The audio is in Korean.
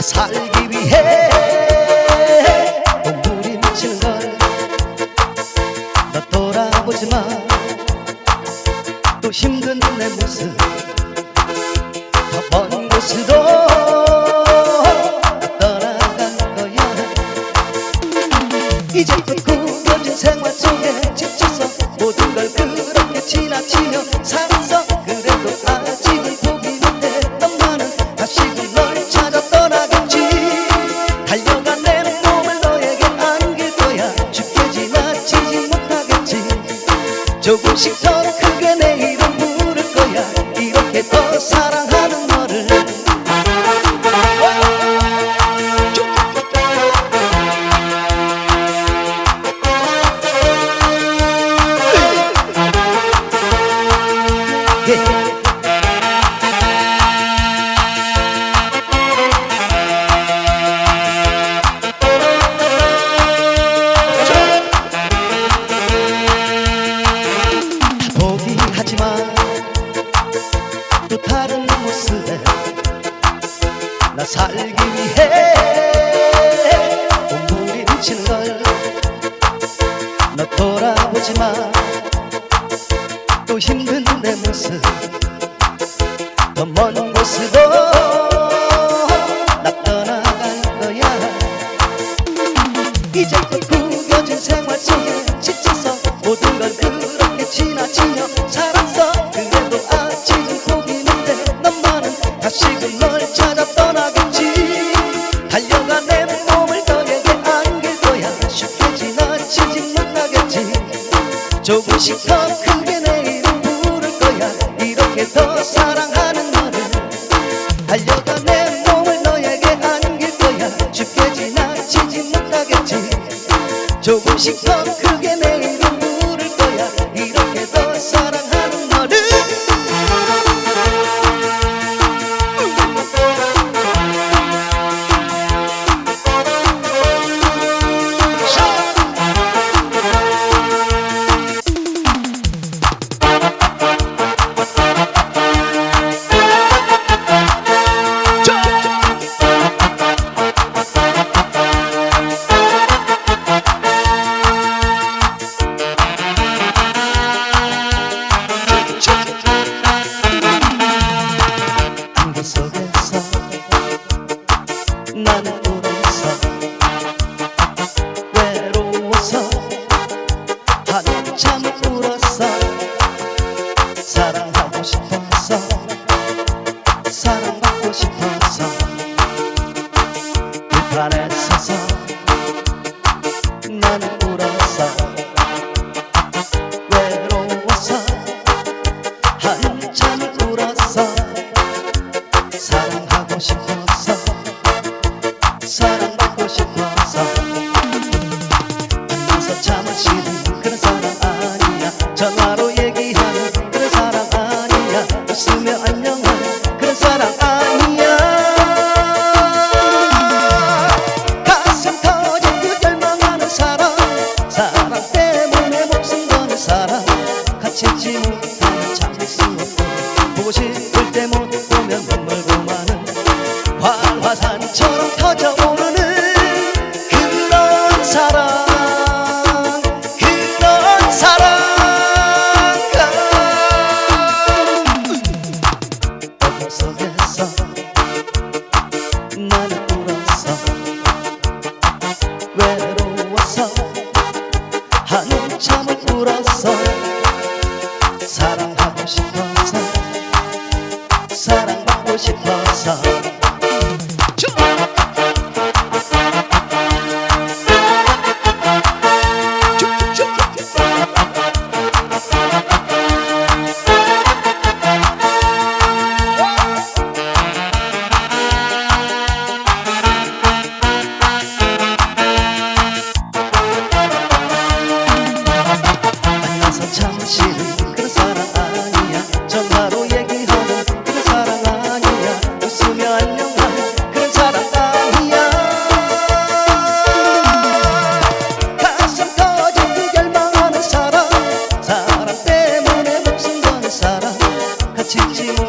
살기 위해 몸부림치는 걸나 돌아보지마 또 힘든 내 모습 더 먼 곳으로 조금씩 더 크게 내 이름 부를 거야 이렇게 더 사랑하는 너를 예. 돌아보지만 또 힘든 내 모습 더먼 곳으로 나 떠나갈 거야. 이제껏 구겨진 생활 속에 지쳐서 모든 걸 그렇게 지나치며 살았어. 그래도 아직은 포기는데 너만은 다시금 널 찾아 떠나겠지. 달려가 내 몸을 너에게 안길 거야. 쉽게 지나치지 조금씩 더 크게 내 이름 부를 거야. 이렇게 더 사랑하는 너를 달려가 내 몸을 너에게 안길 거야. 쉽게 지나치지 못하겠지. 조금씩 더 크게 জীবন 사랑받고 싶어서 静静。